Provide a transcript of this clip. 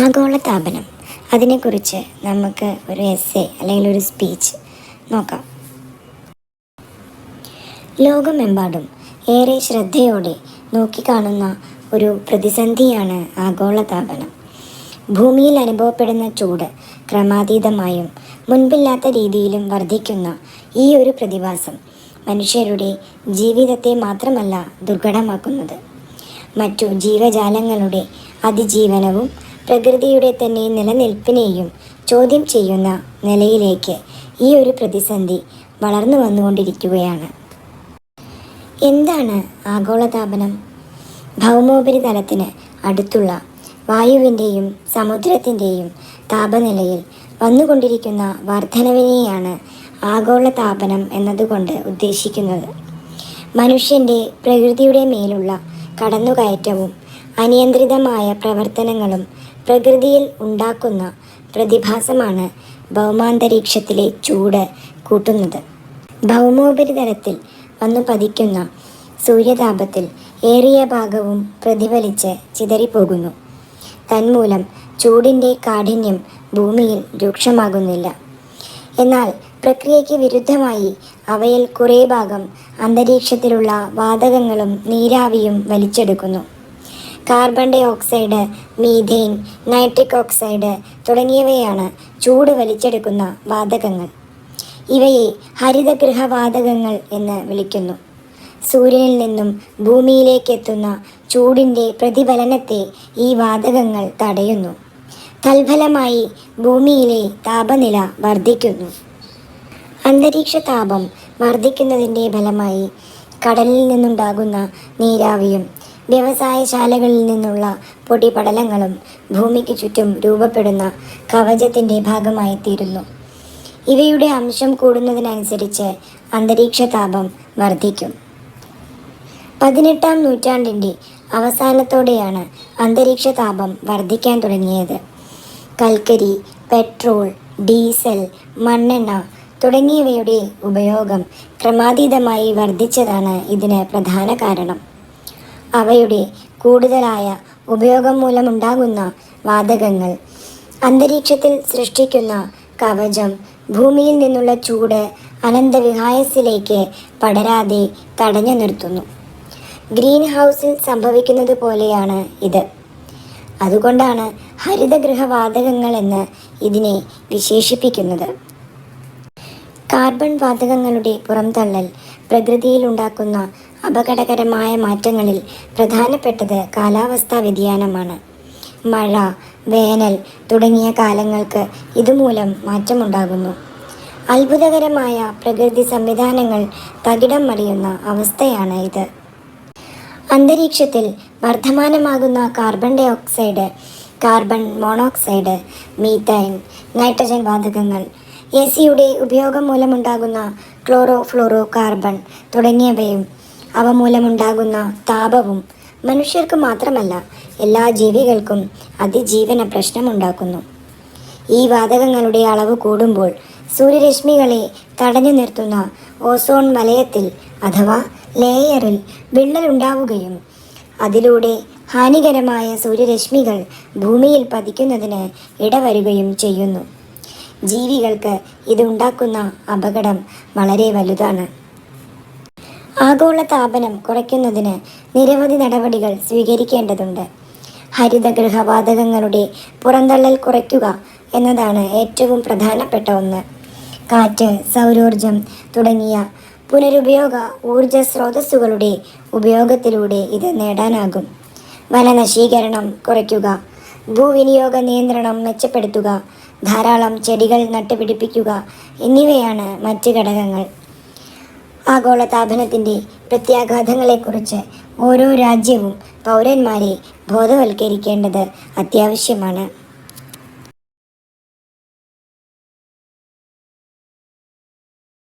ആഗോളതാപനം. അതിനെക്കുറിച്ച് നമുക്ക് ഒരു എസ്സേ അല്ലെങ്കിൽ ഒരു സ്പീച്ച് നോക്കാം. ലോകമെമ്പാടും ഏറെ ശ്രദ്ധയോടെ നോക്കിക്കാണുന്ന ഒരു പ്രതിസന്ധിയാണ് ആഗോളതാപനം. ഭൂമിയിൽ അനുഭവപ്പെടുന്ന ചൂട് ക്രമാതീതമായും മുൻപില്ലാത്ത രീതിയിലും വർദ്ധിക്കുന്ന ഈ ഒരു പ്രതിഭാസം മനുഷ്യരുടെ ജീവിതത്തെ മാത്രമല്ല ദുർഘടമാക്കുന്നത്. മറ്റു ജീവജാലങ്ങളുടെ അതിജീവനവും പ്രകൃതിയുടെ തന്നെ നിലനിൽപ്പിനെയും ചോദ്യം ചെയ്യുന്ന നിലയിലേക്ക് ഈ ഒരു പ്രതിസന്ധി വളർന്നു വന്നുകൊണ്ടിരിക്കുകയാണ്. എന്താണ് ആഗോളതാപനം? ഭൗമോപരിതലത്തിന് അടുത്തുള്ള വായുവിന്റെയും സമുദ്രത്തിന്റെയും താപനിലയിൽ വന്നുകൊണ്ടിരിക്കുന്ന വർധനവിനെയാണ് ആഗോളതാപനം എന്നതുകൊണ്ട് ഉദ്ദേശിക്കുന്നത്. മനുഷ്യന്റെ പ്രകൃതിയുടെ മേലുള്ള കടന്നുകയറ്റവും അനിയന്ത്രിതമായ പ്രവർത്തനങ്ങളും പ്രകൃതിയിൽ ഉണ്ടാക്കുന്ന പ്രതിഭാസമാണ് ഭൗമാന്തരീക്ഷത്തിലെ ചൂട് കൂട്ടുന്നത്. ഭൗമോപരിതലത്തിൽ വന്നു പതിക്കുന്ന സൂര്യതാപത്തിൽ ഏറിയ ഭാഗവും പ്രതിഫലിച്ച് ചിതറിപ്പോകുന്നു. തന്മൂലം ചൂടിന്റെ കാഠിന്യം ഭൂമിയിൽ രൂക്ഷമാകുന്നില്ല. എന്നാൽ പ്രക്രിയയ്ക്ക് വിരുദ്ധമായി അവയിൽ കുറേ ഭാഗം അന്തരീക്ഷത്തിലുള്ള വാതകങ്ങളും നീരാവിയും വലിച്ചെടുക്കുന്നു. Carbon dioxide methane nitric oxide തുടങ്ങിയവയാണ് ചൂട് വലിച്ചെടുക്കുന്ന വാതകങ്ങൾ. ഇവയെ ഹരിതഗൃഹവാതകങ്ങൾ എന്ന് വിളിക്കുന്നു. സൂര്യനിൽ നിന്നും ഭൂമിയിലേക്ക് എത്തുന്ന ചൂടിന്റെ പ്രതിഫലനത്തെ ഈ വാതകങ്ങൾ തടയുന്നു. തൽഫലമായി ഭൂമിയിലെ താപനില വർദ്ധിക്കുന്നു. അന്തരീക്ഷ താപം വർദ്ധിക്കുന്നതിന്റെ ഫലമായി കടലിൽ നിന്നുണ്ടാകുന്ന നീരാവിയും വ്യവസായശാലകളിൽ നിന്നുള്ള പൊടിപടലങ്ങളും ഭൂമിക്ക് ചുറ്റും രൂപപ്പെടുന്ന കവചത്തിന്റെ ഭാഗമായി തീരുന്നു ഇവയുടെ അംശം കൂടുന്നതിനനുസരിച്ച് അന്തരീക്ഷ താപം വർദ്ധിക്കും. പതിനെട്ടാം നൂറ്റാണ്ടിന്റെ അവസാനത്തോടെയാണ് അന്തരീക്ഷ താപം വർദ്ധിക്കാൻ തുടങ്ങിയത്. കൽക്കരി പെട്രോൾ ഡീസൽ മണ്ണെണ്ണ തുടങ്ങിയവയുടെ ഉപയോഗം ക്രമാതീതമായി വർദ്ധിച്ചതാണ് ഇതിന് പ്രധാന കാരണം. അവയുടെ കൂടുതലായ ഉപയോഗം മൂലമുണ്ടാകുന്ന വാതകങ്ങൾ. അന്തരീക്ഷത്തിൽ സൃഷ്ടിക്കുന്ന കവചം ഭൂമിയിൽ നിന്നുള്ള ചൂട് അനന്തവിഹായസിലേക്ക് പടരാതെ തടഞ്ഞു നിർത്തുന്നു. ഗ്രീൻ ഹൗസിൽ സംഭവിക്കുന്നത് പോലെയാണ് ഇത്. അതുകൊണ്ടാണ് ഹരിതഗൃഹവാതകങ്ങൾ എന്ന് ഇതിനെ വിശേഷിപ്പിക്കുന്നത്. കാർബൺ വാതകങ്ങളുടെ പുറംതള്ളൽ പ്രകൃതിയിൽ ഉണ്ടാക്കുന്ന അപകടകരമായ മാറ്റങ്ങളിൽ പ്രധാനപ്പെട്ടത് കാലാവസ്ഥാ വ്യതിയാനമാണ്. മഴ വേനൽ തുടങ്ങിയ കാലങ്ങൾക്ക് ഇതുമൂലം മാറ്റമുണ്ടാകുന്നു. അത്ഭുതകരമായ പ്രകൃതി സംവിധാനങ്ങൾ തകിടം മറിയുന്ന അവസ്ഥയാണ് ഇത്. അന്തരീക്ഷത്തിൽ വർദ്ധമാനമാകുന്ന carbon dioxide carbon monoxide methane nitrogen വാതകങ്ങൾ എ സിയുടെ ഉപയോഗം മൂലമുണ്ടാകുന്ന ക്ലോറോ ഫ്ലോറോ കാർബൺ തുടങ്ങിയവയും അവ മൂലമുണ്ടാകുന്ന താപവും മനുഷ്യർക്ക് മാത്രമല്ല എല്ലാ ജീവികൾക്കും അതിജീവന പ്രശ്നമുണ്ടാക്കുന്നു. ഈ വാതകങ്ങളുടെ അളവ് കൂടുമ്പോൾ സൂര്യരശ്മികളെ തടഞ്ഞു നിർത്തുന്ന ഓസോൺ വലയത്തിൽ അഥവാ ലേയറിൽ വിള്ളലുണ്ടാവുകയും അതിലൂടെ ഹാനികരമായ സൂര്യരശ്മികൾ ഭൂമിയിൽ പതിക്കുന്നതിന് ഇടവരുകയും ചെയ്യുന്നു. ജീവികൾക്ക് ഇതുണ്ടാക്കുന്ന അപകടം വളരെ വലുതാണ്. ആഗോള താപനം കുറയ്ക്കുന്നതിന് നിരവധി നടപടികൾ സ്വീകരിക്കേണ്ടതുണ്ട്. ഹരിതഗൃഹവാതകങ്ങളുടെ പുറന്തള്ളൽ കുറയ്ക്കുക എന്നതാണ് ഏറ്റവും പ്രധാനപ്പെട്ട ഒന്ന്. കാറ്റ് സൗരോർജം തുടങ്ങിയ പുനരുപയോഗ ഊർജ സ്രോതസ്സുകളുടെ ഉപയോഗത്തിലൂടെ ഇത് നേടാനാകും. വനനശീകരണം കുറയ്ക്കുക ഭൂവിനിയോഗ നിയന്ത്രണം മെച്ചപ്പെടുത്തുക ധാരാളം ചെടികൾ നട്ടുപിടിപ്പിക്കുക എന്നിവയാണ് മറ്റ് ഘടകങ്ങൾ. ആഗോളതാപനത്തിന്റെ പ്രത്യാഘാതങ്ങളെക്കുറിച്ച് ഓരോ രാജ്യവും പൗരന്മാരെ ബോധവൽക്കരിക്കേണ്ടത് അത്യാവശ്യമാണ്.